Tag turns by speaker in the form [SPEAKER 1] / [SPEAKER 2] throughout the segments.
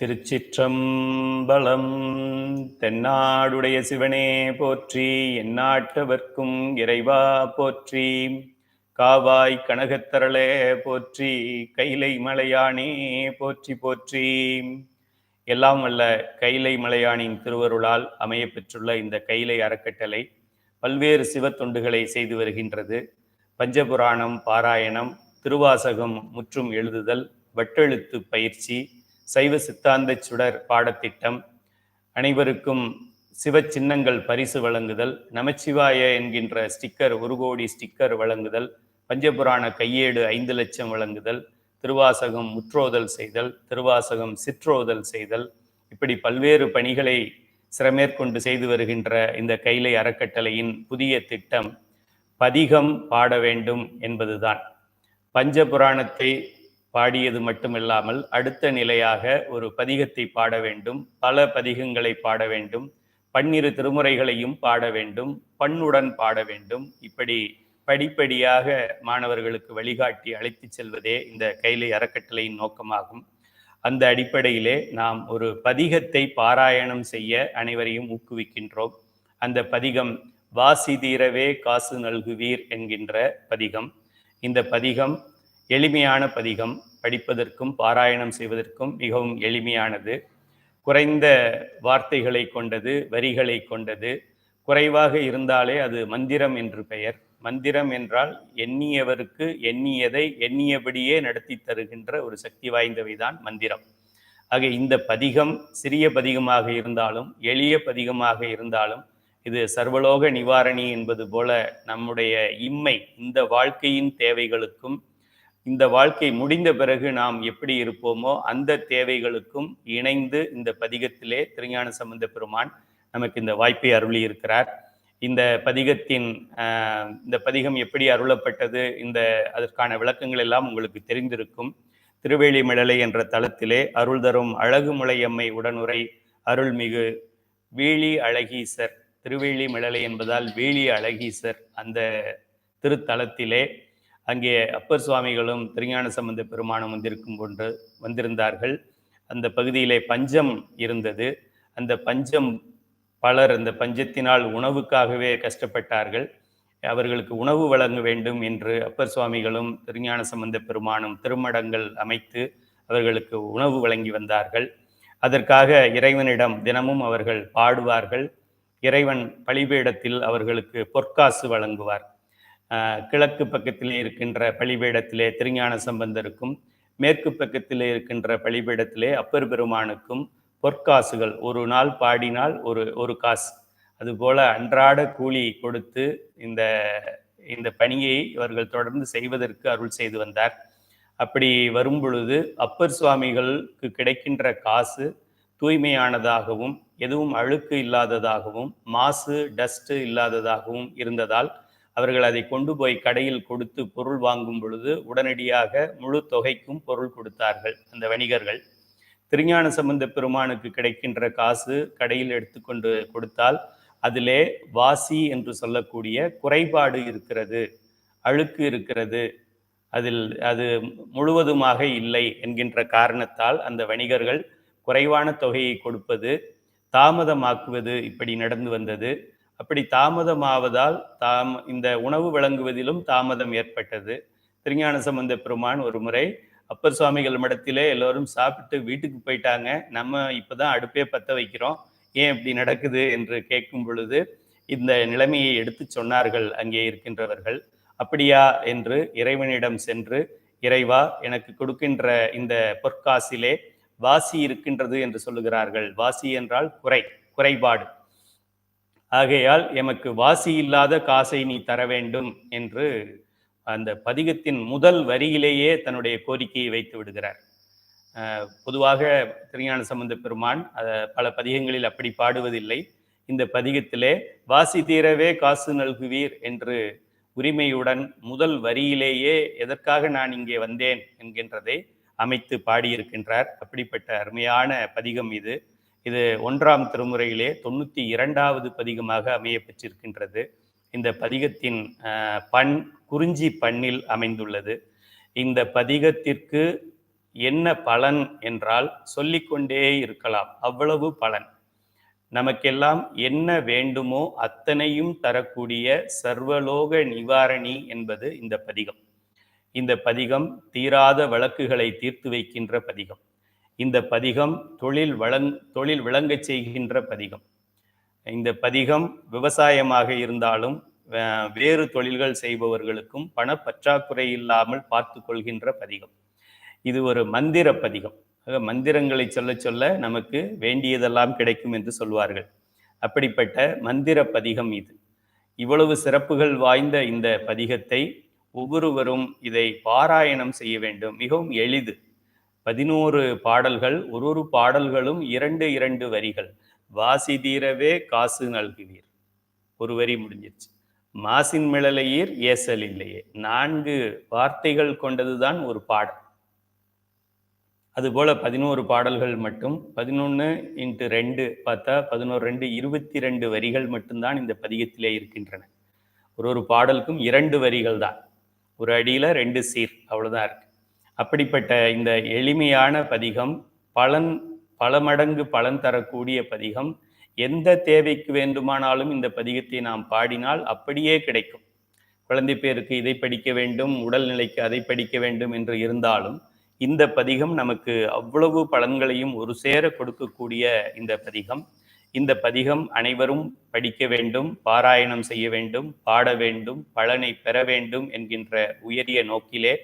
[SPEAKER 1] திருச்சிற்றம்பலம். தென்னாடுடைய சிவனே போற்றி எந்நாட்டவர்க்கும் இறைவா போற்றி. காவாய் கனகத்தரளே போற்றி கைலை மலையானே போற்றி போற்றி. எல்லாம் வல்ல கைலை மலையானின் திருவருளால் அமைய பெற்றுள்ள இந்த கைலை அறக்கட்டளை பல்வேறு சிவத்தொண்டுகளை செய்து வருகின்றது. பஞ்சபுராணம் பாராயணம் திருவாசகம் முற்றும் எழுதுதல் வட்டெழுத்து பயிற்சி சைவ சித்தாந்த சுடர் பாடத்திட்டம் அனைவருக்கும் சிவ சின்னங்கள் பரிசு வழங்குதல் நமச்சிவாய என்கின்ற ஸ்டிக்கர் ஒரு கோடி ஸ்டிக்கர் வழங்குதல் பஞ்சபுராண கையேடு ஐந்து லட்சம் வழங்குதல் திருவாசகம் முற்றோதல் செய்தல் திருவாசகம் சிற்றோதல் செய்தல் இப்படி பல்வேறு பணிகளை சிறமேற்கொண்டு செய்து வருகின்ற இந்த கைலை அறக்கட்டளையின் புதிய திட்டம் பதிகம் பாட வேண்டும் என்பதுதான். பஞ்சபுராணத்தை பாடியது மட்டுமில்லாமல் அடுத்த நிலையாக ஒரு பதிகத்தை பாட வேண்டும். பல பதிகங்களை பாட வேண்டும். பன்னிரு திருமுறைகளையும் பாட வேண்டும். பண்ணுடன் பாட வேண்டும். இப்படி படிப்படியாக மாணவர்களுக்கு வழிகாட்டி அழைத்து செல்வதே இந்த கைலை அறக்கட்டளையின் நோக்கமாகும். அந்த அடிப்படையிலே நாம் ஒரு பதிகத்தை பாராயணம் செய்ய அனைவரையும் ஊக்குவிக்கின்றோம். அந்த பதிகம் வாசி தீரவே காசு நல்குவீர் என்கின்ற பதிகம். இந்த பதிகம் எளிமையான பதிகம். படிப்பதற்கும் பாராயணம் செய்வதற்கும் மிகவும் எளிமையானது. குறைந்த வார்த்தைகளை கொண்டது வரிகளை கொண்டது. குறைவாக இருந்தாலே அது மந்திரம் என்று பெயர். மந்திரம் என்றால் எண்ணியவருக்கு எண்ணியதை எண்ணியபடியே நடத்தி தருகின்ற ஒரு சக்தி வாய்ந்தவைதான் மந்திரம். ஆக இந்த பதிகம் சிறிய பதிகமாக இருந்தாலும் எளிய பதிகமாக இருந்தாலும் இது சர்வலோக நிவாரணி என்பது போல நம்முடைய இம்மை இந்த வாழ்க்கையின் தேவைகளுக்கும் இந்த வாழ்க்கை முடிந்த பிறகு நாம் எப்படி இருப்போமோ அந்த தேவைகளுக்கும் இணைந்து இந்த பதிகத்திலே திருஞான சம்பந்த பெருமான் நமக்கு இந்த வாய்ப்பை அருளி இருக்கிறார் இந்த பதிகத்தின் இந்த பதிகம் எப்படி அருளப்பட்டது இந்த அதற்கான விளக்கங்கள் எல்லாம் உங்களுக்கு தெரிந்திருக்கும். திருவேலிமிழலை என்ற தளத்திலே அருள் தரும் அழகுமுலையம்மை உடனுரை அருள்மிகு வீழி அழகீசர். திருவேலி மிளலை என்பதால் வீழி அழகீசர் அந்த திருத்தலத்திலே அங்கே அப்பர் சுவாமிகளும் திருஞான சம்பந்த பெருமானும் வந்திருக்கும் கொண்டு வந்திருந்தார்கள். அந்த பகுதியிலே பஞ்சம் இருந்தது. அந்த பஞ்சம் பலர் அந்த பஞ்சத்தினால் உணவுக்காகவே கஷ்டப்பட்டார்கள். அவர்களுக்கு உணவு வழங்க வேண்டும் என்று அப்பர் சுவாமிகளும் திருஞான சம்பந்த பெருமானும் திருமடங்கள் அமைத்து அவர்களுக்கு உணவு வழங்கி வந்தார்கள். அதற்காக இறைவனிடம் தினமும் அவர்கள் பாடுவார்கள். இறைவன் பழிபீடத்தில் அவர்களுக்கு பொற்காசு வழங்குவார். கிழக்கு பக்கத்திலே இருக்கின்ற பழிபீடத்திலே திருஞான சம்பந்தருக்கும் மேற்கு பக்கத்திலே இருக்கின்ற பழிபீடத்திலே அப்பர் பெருமானுக்கும் பொற்காசுகள். ஒரு நாள் பாடினால் ஒரு ஒரு காசு. அதுபோல அன்றாட கூலி கொடுத்து இந்த இந்த பணியை இவர்கள் தொடர்ந்து செய்வதற்கு அருள் செய்து வந்தார். அப்படி வரும் பொழுது அப்பர் சுவாமிகளுக்கு கிடைக்கின்ற காசு தூய்மையானதாகவும் எதுவும் அழுக்கு இல்லாததாகவும் மாசு டஸ்ட் இல்லாததாகவும் இருந்ததால் அவர்கள் அதை கொண்டு போய் கடையில் கொடுத்து பொருள் வாங்கும் பொழுது உடனடியாக முழு தொகைக்கும் பொருள் கொடுத்தார்கள் அந்த வணிகர்கள். திருஞான சம்பந்த பெருமானுக்கு கிடைக்கின்ற காசு கடையில் எடுத்துக்கொண்டு கொடுத்தால் அதிலே வாசி என்று சொல்லக்கூடிய குறைபாடு இருக்கிறது அழுக்கு இருக்கிறது. அதில் அது முழுவதுமாக இல்லை என்கின்ற காரணத்தால் அந்த வணிகர்கள் குறைவான தொகையை கொடுப்பது தாமதமாக்குவது இப்படி நடந்து வந்தது. அப்படி தாமதமாவதால் தாம் இந்த உணவு வழங்குவதிலும் தாமதம் ஏற்பட்டது. திருஞான சம்பந்த பெருமான் ஒரு முறை அப்பர் சுவாமிகள் மடத்திலே எல்லோரும் சாப்பிட்டு வீட்டுக்கு போயிட்டாங்க. நம்ம இப்போதான் அடுப்பே பற்ற வைக்கிறோம். ஏன் இப்படி நடக்குது என்று கேட்கும் பொழுது இந்த நிலைமையை எடுத்து சொன்னார்கள் அங்கே இருக்கின்றவர்கள். அப்படியா என்று இறைவனிடம் சென்று இறைவா எனக்கு கொடுக்கின்ற இந்த பொற்காசிலே வாசி இருக்கின்றது என்று சொல்லுகிறார்கள். வாசி என்றால் குறை குறைபாடு. ஆகையால் எமக்கு வாசி இல்லாத காசை நீ தர வேண்டும் என்று அந்த பதிகத்தின் முதல் வரியிலேயே தன்னுடைய கோரிக்கையை வைத்து விடுகிறார். பொதுவாக திருஞான சம்பந்த பெருமான் பல பதிகங்களில் அப்படி பாடுவதில்லை. இந்த பதிகத்திலே வாசி தீரவே காசு நல்குவீர் என்று உரிமையுடன் முதல் வரியிலேயே எதற்காக நான் இங்கே வந்தேன் என்கின்றதை அமைத்து பாடியிருக்கின்றார். அப்படிப்பட்ட அருமையான பதிகம் இது. இது ஒன்றாம் திருமுறையிலே தொண்ணூற்றி இரண்டாவது பதிகமாக அமைய பெற்றிருக்கின்றது இந்த பதிகத்தின் பண் குறிஞ்சி பண்ணில் அமைந்துள்ளது. இந்த பதிகத்திற்கு என்ன பலன் என்றால் சொல்லிக்கொண்டே இருக்கலாம். அவ்வளவு பலன். நமக்கெல்லாம் என்ன வேண்டுமோ அத்தனையும் தரக்கூடிய சர்வலோக நிவாரணி என்பது இந்த பதிகம். இந்த பதிகம் தீராத வழக்குகளை தீர்த்து வைக்கின்ற பதிகம். இந்த பதிகம் தொழில் வளங் தொழில் விளங்கச் செய்கின்ற பதிகம். இந்த பதிகம் விவசாயமாக இருந்தாலும் வே- வேறு தொழில்கள் செய்பவர்களுக்கும் பணப்பற்றாக்குறை இல்லாமல் பார்த்து கொள்கின்ற பதிகம். இது ஒரு மந்திர பதிகம். ஆக மந்திரங்களை சொல்ல சொல்ல நமக்கு வேண்டியதெல்லாம் கிடைக்கும் என்று சொல்வார்கள். அப்படிப்பட்ட மந்திர பதிகம் இது. இவ்வளவு சிறப்புகள் வாய்ந்த இந்த பதிகத்தை ஒவ்வொருவரும் இதை பாராயணம் செய்ய வேண்டும். மிகவும் எளிது. பதினோரு பாடல்கள் ஒரு ஒரு பாடல்களும் இரண்டு இரண்டு வரிகள். வாசி தீரவே காசு நல்குவீர். ஒரு வரி முடிஞ்சிருச்சு. மாசின் மிளலையீர் ஏசல் இல்லையே. நான்கு வார்த்தைகள் கொண்டதுதான் ஒரு பாடல். அதுபோல பதினோரு பாடல்கள் மட்டும் பதினொன்று இன்ட்டு ரெண்டு பார்த்தா பதினோரு ரெண்டு இருபத்தி ரெண்டு வரிகள் மட்டும்தான் இந்த பதிகத்திலே இருக்கின்றன. ஒரு ஒரு பாடலுக்கும் இரண்டு வரிகள் தான். ஒரு அடியில் ரெண்டு சீர் அவ்வளோதான் இருக்கு. அப்படிப்பட்ட இந்த எளிமையான பதிகம் பலன் பல மடங்கு பலன் தரக்கூடிய பதிகம் எந்த தேவைக்கு வேண்டுமானாலும் இந்த பதிகத்தை நாம் பாடினால் அப்படியே கிடைக்கும். குழந்தை பேருக்கு இதை படிக்க வேண்டும் உடல்நிலைக்கு அதை படிக்க வேண்டும் என்று இருந்தாலும் இந்த பதிகம் நமக்கு அவ்வளவு பலன்களையும் ஒரு சேர கொடுக்கக்கூடிய இந்த பதிகம். இந்த பதிகம் அனைவரும் படிக்க வேண்டும் பாராயணம் செய்ய வேண்டும் பாட வேண்டும் பலனை பெற வேண்டும் என்கின்ற உயரிய நோக்கிலே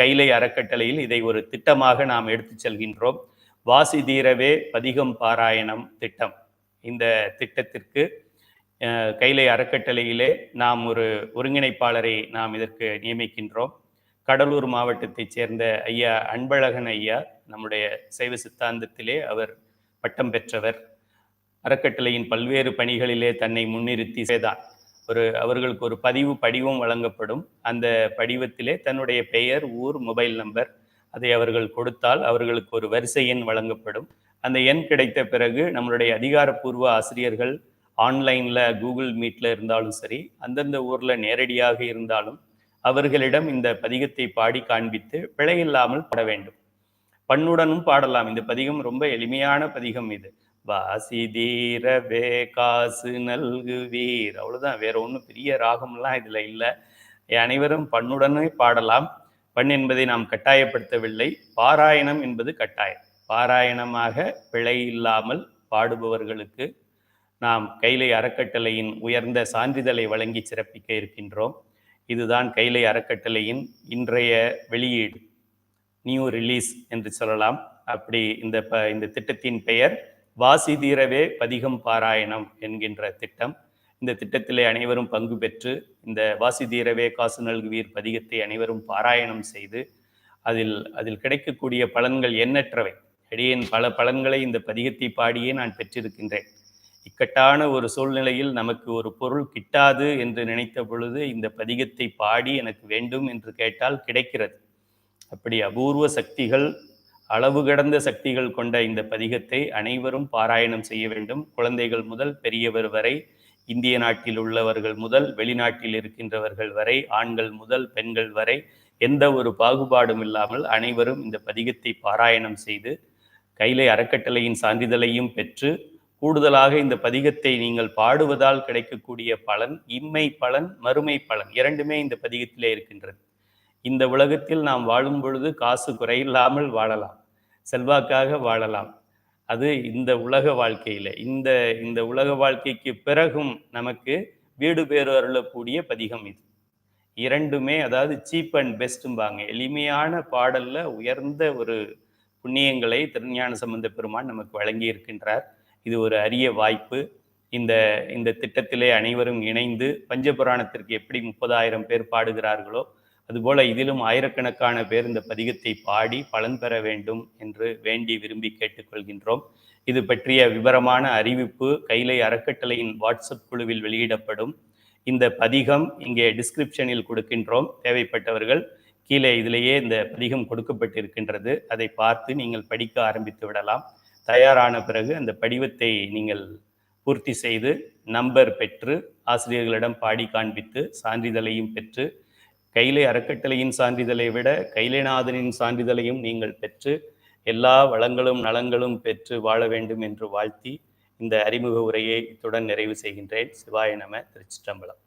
[SPEAKER 1] கைலை அறக்கட்டளையில் இதை ஒரு திட்டமாக நாம் எடுத்துச் செல்கின்றோம். வாசி தீரவே பதிகம் பாராயணம் திட்டம். இந்த திட்டத்திற்கு கைலை அறக்கட்டளையிலே நாம் ஒரு ஒருங்கிணைப்பாளரை நாம் இதற்கு நியமிக்கின்றோம். கடலூர் மாவட்டத்தைச் சேர்ந்த ஐயா அன்பழகன் ஐயா நம்முடைய சைவ சித்தாந்தத்திலே அவர் பட்டம் பெற்றவர். அறக்கட்டளையின் பல்வேறு பணிகளிலே தன்னை முன்னிறுத்தி செய்தார். ஒரு அவர்களுக்கு ஒரு பதிவு படிவம் வழங்கப்படும். அந்த படிவத்திலே தன்னுடைய பெயர் ஊர் மொபைல் நம்பர் அதை அவர்கள் கொடுத்தால் அவர்களுக்கு ஒரு வரிசை எண் வழங்கப்படும். அந்த எண் கிடைத்த பிறகு நம்மளுடைய அதிகாரப்பூர்வ ஆசிரியர்கள் ஆன்லைனில் கூகுள் மீட்டில் இருந்தாலும் சரி அந்தந்த ஊரில் நேரடியாக இருந்தாலும் அவர்களிடம் இந்த பதிகத்தை பாடி காண்பித்து பிழையில்லாமல் பாட வேண்டும். பண்ணுடனும் பாடலாம். இந்த பதிகம் ரொம்ப எளிமையான பதிகம் இது. வாசி தீரவே காசு நல்குவீர். அவ்வளோதான் வேற ஒன்றும் பெரிய ராகம்லாம் இதில் இல்லை. அனைவரும் பண்ணுடனே பாடலாம். பண் என்பதை நாம் கட்டாயப்படுத்தவில்லை. பாராயணம் என்பது கட்டாயம். பாராயணமாக பிழை இல்லாமல் பாடுபவர்களுக்கு நாம் கைலை அறக்கட்டளையின் உயர்ந்த சான்றிதழை வழங்கி சிறப்பிக்க இருக்கின்றோம். இதுதான் கைலை அறக்கட்டளையின் இன்றைய வெளியீடு. நியூ ரிலீஸ் என்று சொல்லலாம். அப்படி இந்த ப இந்த திட்டத்தின் பெயர் வாசி தீரவே பதிகம் பாராயணம் என்கின்ற திட்டம். இந்த திட்டத்திலே அனைவரும் பங்கு பெற்று இந்த வாசி தீரவே காசு நல்குவீர் பதிகத்தை அனைவரும் பாராயணம் செய்து அதில் அதில் கிடைக்கக்கூடிய பலன்கள் எண்ணற்றவை. அடியேன் பல பலன்களை இந்த பதிகத்தை பாடியே நான் பெற்றிருக்கின்றேன். இக்கட்டான ஒரு சூழ்நிலையில் நமக்கு ஒரு பொருள் கிட்டாது என்று நினைத்த பொழுது இந்த பதிகத்தை பாடி எனக்கு வேண்டும் என்று கேட்டால் கிடைக்கிறது. அப்படி அபூர்வ சக்திகள் அளவு கடந்த சக்திகள் கொண்ட இந்த பதிகத்தை அனைவரும் பாராயணம் செய்ய வேண்டும். குழந்தைகள் முதல் பெரியவர் வரை இந்திய நாட்டில் உள்ளவர்கள் முதல் வெளிநாட்டில் இருக்கின்றவர்கள் வரை ஆண்கள் முதல் பெண்கள் வரை எந்த ஒரு பாகுபாடும் இல்லாமல் அனைவரும் இந்த பதிகத்தை பாராயணம் செய்து கைலை அறக்கட்டளையின் சான்றிதழையும் பெற்று கூடுதலாக இந்த பதிகத்தை நீங்கள் பாடுவதால் கிடைக்கக்கூடிய பலன் இம்மை பலன் மறுமை பலன் இரண்டுமே இந்த பதிகத்திலே இருக்கின்றது. இந்த உலகத்தில் நாம் வாழும் பொழுது காசு குறையில்லாமல் வாழலாம் செல்வாக்காக வாழலாம். அது இந்த உலக வாழ்க்கையில். இந்த இந்த உலக வாழ்க்கைக்கு பிறகும் நமக்கு வீடு பேர் அருளக்கூடிய பதிகம் இது. இரண்டுமே அதாவது சீப் அண்ட் பெஸ்ட்டும்பாங்க எளிமையான பாடலில் உயர்ந்த ஒரு புண்ணியங்களை திருஞான சம்பந்த பெருமான் நமக்கு வழங்கி இருக்கின்றார் இது ஒரு அரிய வாய்ப்பு. இந்த இந்த திட்டத்திலே அனைவரும் இணைந்து பஞ்சபுராணத்திற்கு எப்படி முப்பதாயிரம் பேர் பாடுகிறார்களோ அதுபோல இதிலும் ஆயிரக்கணக்கான பேர் இந்த பதிகத்தை பாடி பலன் பெற வேண்டும் என்று வேண்டி விரும்பி கேட்டுக்கொள்கின்றோம். இது பற்றிய விவரமான அறிவிப்பு கைலை அறக்கட்டளையின் வாட்ஸ்அப் குழுவில் வெளியிடப்படும். இந்த பதிகம் இங்கே டிஸ்கிரிப்ஷனில் கொடுக்கின்றோம். தேவைப்பட்டவர்கள் கீழே இதிலேயே இந்த பதிகம் கொடுக்கப்பட்டிருக்கின்றது. அதை பார்த்து நீங்கள் படிக்க ஆரம்பித்து விடலாம். தயாரான பிறகு அந்த படிவத்தை நீங்கள் பூர்த்தி செய்து நம்பர் பெற்று ஆசிரியர்களிடம் பாடி காண்பித்து சான்றிதழையும் பெற்று கைலை அறக்கட்டளையின் சான்றிதழை விட கைலைநாதனின் சான்றிதழையும் நீங்கள் பெற்று எல்லா வளங்களும் நலங்களும் பெற்று வாழ வேண்டும் என்று வாழ்த்தி இந்த அறிமுக உரையை இத்துடன் நிறைவு செய்கின்றேன். சிவாய நம திருச்சிற்றம்பலம்.